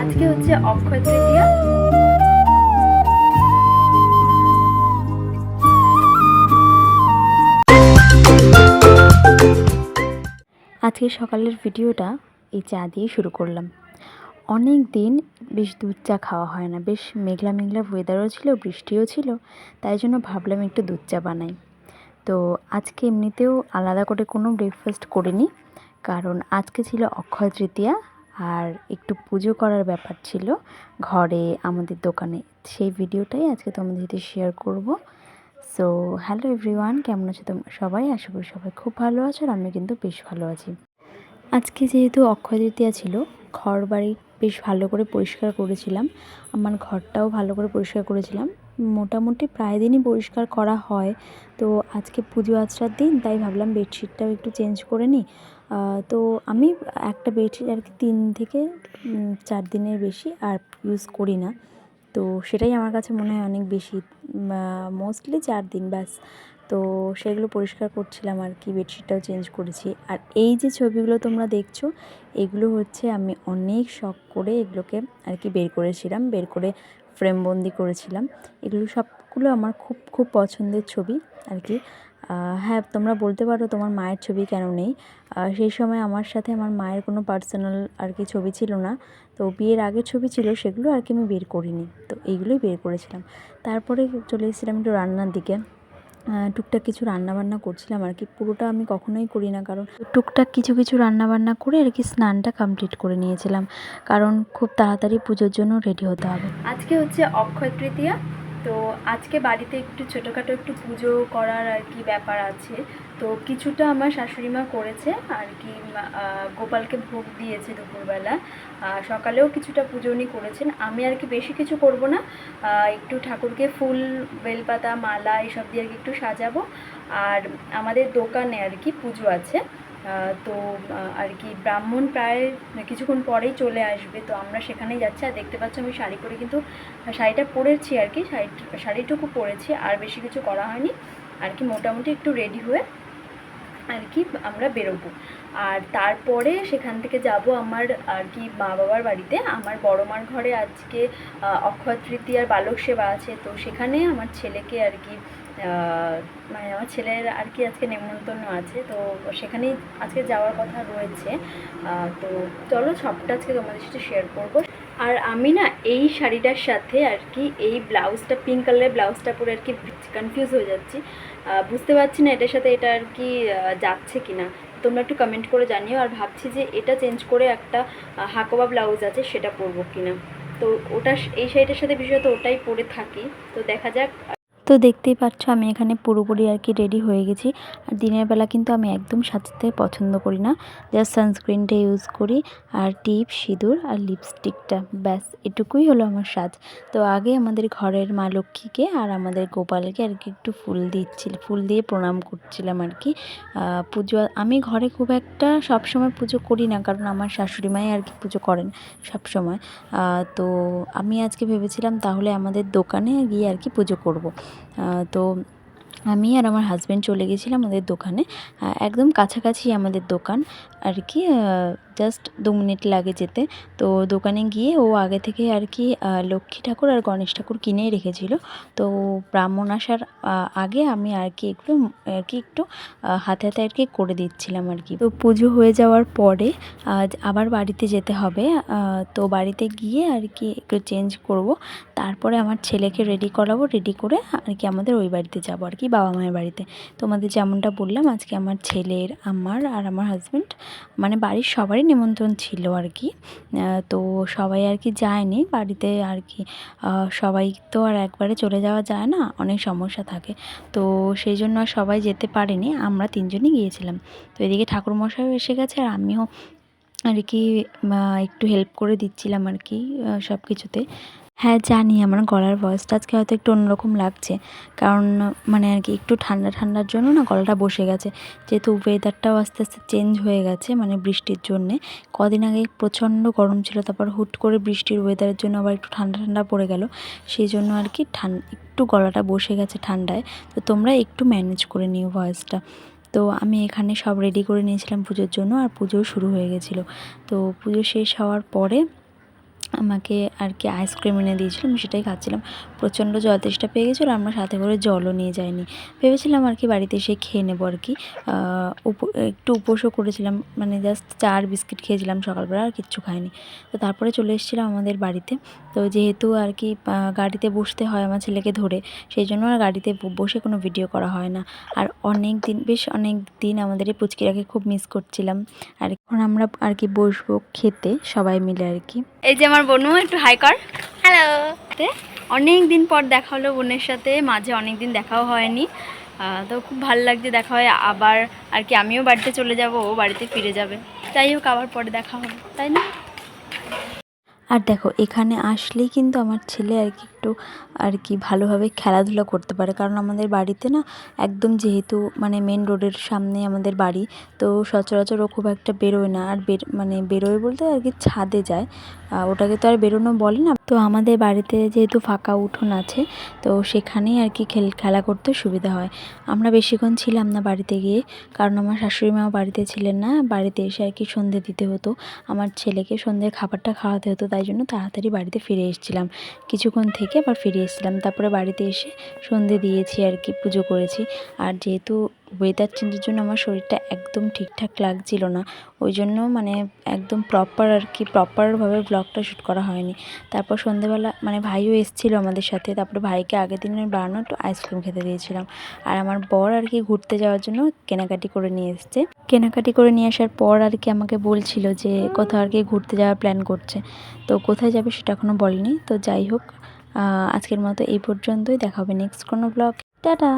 আজকে হচ্ছে অক্ষয় তৃতীয়া। আজকে সকালের ভিডিওটা এই চা দিয়ে শুরু করলাম। অনেক দিন বেশ দুধ চা খাওয়া হয় না, বেশ মেঘলা মেঘলা ওয়েদারও ছিল, বৃষ্টিও ছিল, তাই জন্য ভাবলাম একটু দুধ চা বানাই। তো আজকে এমনিতেও আলাদা করে কোনো ব্রেকফাস্ট করিনি, কারণ আজকে ছিল অক্ষয় তৃতীয়া আর একটু পুজো করার ব্যাপার ছিল ঘরে আমাদের দোকানে। সেই ভিডিওটাই আজকে তোমাদের সাথে শেয়ার করব। সো হ্যালো এভরিওয়ান কেমন আছো তোমরা সবাই? আশা করি সবাই খুব ভালো আছো আর আমি কিন্তু বেশ ভালো আছি। আজকে যেহেতু অক্ষয় তৃতীয়া ছিল ঘর বাড়ি বেশ ভালো করে পরিষ্কার করেছিলাম। আমার ঘরটাও ভালো করে পরিষ্কার করেছিলাম। মোটামুটি প্রায় দিনই পরিষ্কার করা হয়। তো আজকে পুজো আচরার দিন, তাই ভাবলাম বেডশিটটাও একটু চেঞ্জ করে নিই। তো আমি একটা বেডশিট আর কি তিন থেকে চার দিনের বেশি আর ইউজ করি না। তো সেটাই আমার কাছে মনে হয় অনেক বেশি মোস্টলি চার দিন ব্যাস। তো সেগুলো পরিষ্কার করছিলাম আর কি বেডশিটটাও চেঞ্জ করেছি। আর এই যে ছবিগুলো তোমরা দেখছ, এগুলো হচ্ছে আমি অনেক শখ করে এগুলোকে আর কি বের করেছিলাম, বের করে ফ্রেমবন্দি করেছিলাম। এগুলো সবগুলো আমার খুব খুব পছন্দের ছবি আর কি। হ্যাঁ তোমরা বলতে পারো তোমার মায়ের ছবি কেন নেই। সেই সময় আমার সাথে আমার মায়ের কোনো পার্সোনাল আর কি ছবি ছিল না। তো বিয়ের আগের ছবি ছিল, সেগুলো আর কি আমি বের করিনি। তো এইগুলোই বের করেছিলাম। তারপরে চলে এসেছিলাম একটু রান্নার দিকে। টুকটাক কিছু রান্না বান্না করছিলাম আর কি। পুরোটা আমি কখনোই করি না, কারণ টুকটাক কিছু কিছু রান্না বান্না করে আর কি স্নানটা কমপ্লিট করে নিয়েছিলাম। কারণ খুব তাড়াতাড়ি পুজোর জন্য রেডি হতে হবে। আজকে হচ্ছে অক্ষয় তৃতীয়া। তো আজকে বাড়িতে একটু ছোটোখাটো একটু পুজো করার আর কি ব্যাপার আছে। তো কিছুটা আমার শাশুড়ি মা করেছে আর কি গোপালকে ভোগ দিয়েছে দুপুরবেলা। সকালেও কিছুটা পুজো উনি করেছেন। আমি আর কি বেশি কিছু করব না। একটু ঠাকুরকে ফুল, বেলপাতা, মালা এসব দিয়ে আর কি একটু সাজাবো। আর আমাদের দোকানে আর কি পুজো আছে। তো আর কি ব্রাহ্মণ প্রায় কিছুক্ষণ পরেই চলে আসবে, তো আমরা সেখানেই যাচ্ছি। আর দেখতে পাচ্ছ আমি শাড়ি পরে কিন্তু, শাড়িটা পরেছি আর কি, শাড়ি, শাড়িটুকু পরেছি, আর বেশি কিছু করা হয়নি। আর কি মোটামুটি একটু রেডি হয়ে আর কি আমরা বেরোবো। আর তারপরে সেখান থেকে যাব আমার আর কি মা বাবার বাড়িতে। আমার বড় মার ঘরে আজকে অক্ষয় তৃতীয়ার বালক সেবা আছে। তো সেখানে আমার ছেলেকে আর কি মানে আমার ছেলের আর কি আজকে নেমন্তন্ন আছে। তো সেখানেই আজকে যাওয়ার কথা রয়েছে। তো চলো সবটা আজকে তোমাদের সাথে শেয়ার করব। আর আমি না এই শাড়িটার সাথে আর কি এই ব্লাউজটা পিঙ্ক কালারের ব্লাউজটা পরে আর কি কনফিউজ হয়ে যাচ্ছি। বুঝতে পারছি না এটার সাথে এটা আর কি যাচ্ছে কি না তোমরা একটু কমেন্ট করে জানিও আর ভাবছি যে এটা চেঞ্জ করে একটা হাকোবা ব্লাউজ আছে সেটা পরবো কিনা। তো ওটা এই শাড়িটার সাথে বিশেষত ওটাই পরে থাকি। তো দেখা যাক তো দেখতেই পাচ্ছ আমি এখানে পুরোপুরি আর কি রেডি হয়ে গেছি। আর দিনের বেলা কিন্তু আমি একদম সাজতে পছন্দ করি না। জাস্ট সানস্ক্রিনটা ইউজ করি, আর টিপ, সিঁদুর, আর লিপস্টিকটা ব্যাস, এটুকুই হলো আমার সাজ। তো আগে আমাদের ঘরের মা লক্ষ্মীকে আর আমাদের গোপালকে আর কি একটু ফুল দিচ্ছিল, ফুল দিয়ে প্রণাম করছিলাম আর কি। পুজো, আমি ঘরে খুব একটা সব সময় পুজো করি না, কারণ আমার শাশুড়ি মাই আর কি পুজো করেন সব সময় তো আমি আজকে ভেবেছিলাম তাহলে আমাদের দোকানে গিয়ে আর কি পুজো করব। তো আমি আর আমার হাজব্যান্ড চলে গেছিলাম আমাদের দোকানে। একদম কাছাকাছি আমাদের দোকান। আর কি জাস্ট দু মিনিট লাগে যেতে। তো দোকানে গিয়ে ও আগে থেকে আর কি লক্ষ্মী ঠাকুর আর গণেশ ঠাকুর কিনেই রেখেছিল। তো ব্রাহ্মণ আসার আগে আমি আর কি একটু, আর কি একটু হাতে হাতে আর কি করে দিচ্ছিলাম আর কি। তো পুজো হয়ে যাওয়ার পরে আবার বাড়িতে যেতে হবে। তো বাড়িতে গিয়ে আর কি একটু চেঞ্জ করব। তারপরে আমার ছেলেকে রেডি করাবো রেডি করে আর কি আমাদের ওই বাড়িতে যাব আর কি। বাবা মায়ের বাড়িতে। তোমাদের যেমনটা বললাম, আজকে আমার ছেলের, আমার আর আমার হাজব্যান্ড মানে বাড়ির সবারই নিমন্ত্রণ ছিল আর কি। তো সবাই আর কি যায়নি। বাড়িতে আর কি সবাই তো আর একবারে চলে যাওয়া যায় না, অনেক সমস্যা থাকে। তো সেই জন্য আর সবাই যেতে পারেনি। আমরা তিনজনই গিয়েছিলাম। তো এদিকে ঠাকুরমশাইও এসে গেছে আর আমিও আর কি একটু হেল্প করে দিচ্ছিলাম আর কি সব কিছুতে হ্যাঁ জানি আমার গলার ভয়েসটা আজকে হয়তো একটু অন্যরকম লাগছে। কারণ মানে আর কি, একটু ঠান্ডা, ঠান্ডার জন্য না গলাটা বসে গেছে। যেহেতু ওয়েদারটাও আস্তে আস্তে চেঞ্জ হয়ে গেছে মানে বৃষ্টির জন্যে। কদিন আগে প্রচণ্ড গরম ছিল, তারপর হুট করে বৃষ্টির ওয়েদারের জন্য আবার একটু ঠান্ডা ঠান্ডা পড়ে গেল। সেই জন্য আর কি, ঠান, একটু গলাটা বসে গেছে ঠান্ডায়। তো তোমরা একটু ম্যানেজ করে নিও ভয়েসটা তো আমি এখানে সব রেডি করে নিয়েছিলাম পুজোর জন্য আর পুজোও শুরু হয়ে গেছিল। তো পুজো শেষ হওয়ার পরে আমাকে আর কি আইসক্রিম এনে দিয়েছিল, আমি সেটাই খাচ্ছিলাম। প্রচণ্ড জল তেষ্টা পেয়ে গেছিল আমরা সাথে করে জলও নিয়ে যাইনি। ভেবেছিলাম আর কি বাড়িতে এসে খেয়ে নেব আর কি। একটু উপোসও করেছিলাম মানে জাস্ট চার বিস্কিট খেয়েছিলাম সকালবেলা, আর কিচ্ছু খাইনি। তো তারপরে চলে এসেছিলাম আমাদের বাড়িতে। তো যেহেতু আর কি গাড়িতে বসতে হয় আমার ছেলেকে ধরে, সেই জন্য আর গাড়িতে বসে কোনো ভিডিও করা হয় না। আর অনেক দিন, বেশ অনেক দিন আমাদের এই পুচকিটাকে খুব মিস করছিলাম। আর এখন আমরা আর কি বসবো খেতে, সবাই মিলে আর কি। এই যে আমার বোনু একটু হাই কর। হ্যালো অনেক দিন পর দেখা হলো বোনের সাথে মাঝে অনেক দিন দেখাও হয়নি। তো খুব ভালো লাগছে দেখা হয়। আবার আর কি আমিও বাড়িতে চলে যাব ও বাড়িতে ফিরে যাবে। যাই হোক আবার পরে দেখা হবে তাই না? আর দেখো এখানে আসলেই কিন্তু আমার ছেলে আর কি একটু আর কি ভালোভাবে খেলাধুলা করতে পারে। কারণ আমাদের বাড়িতে না একদম যেহেতু মানে মেন রোডের সামনে আমাদের বাড়ি তো সচরাচর ও খুব একটা বেরোয় না। আর বের মানে বেরোয় বলতে আর কি ছাদে যায়। ওটাকে তো আর বেরোনো বলে না। তো আমাদের বাড়িতে যেহেতু ফাঁকা উঠোন আছে, তো সেখানেই আর কি খেল খেলা করতে সুবিধা হয়। আমরা বেশিক্ষণ ছিলাম না বাড়িতে গিয়ে, কারণ আমার শাশুড়ি মাও বাড়িতে ছিলেন না। বাড়িতে এসে আর কি সন্ধে দিতে হতো। আমার ছেলেকে সন্ধ্যের খাবারটা খাওয়াতে হতো, তাই জন্য তাড়াতাড়ি বাড়িতে ফিরে এসেছিলাম। কিছুক্ষণ থেকে আবার ফিরে এসেছিলাম। তারপরে বাড়িতে এসে সন্ধে দিয়েছি আর কি, পুজো করেছি। আর যেহেতু ওয়েদার চেঞ্জের জন্য আমার শরীরটা একদম ঠিকঠাক লাগছিল না। ওই জন্য মানে একদম প্রপার আর কি প্রপারভাবে ব্লগটা শ্যুট করা হয়নি। তারপর সন্ধেবেলা মানে ভাইও এসেছিল আমাদের সাথে, তারপরে ভাইকে আগের দিনের বানানো একটু আইসক্রিম খেতে দিয়েছিলাম। আর আমার বর আর কি ঘুরতে যাওয়ার জন্য কেনাকাটি করে নিয়ে এসছে। কেনাকাটি করে নিয়ে আসার পর আর কি আমাকে বলছিল যে কোথাও আর কি ঘুরতে যাওয়ার প্ল্যান করছে। তো কোথায় যাবে সেটা এখনও বলেনি। তো যাই হোক আজকের মতো এই পর্যন্তই। দেখা হবে নেক্সট কোনো ব্লগ টাটা!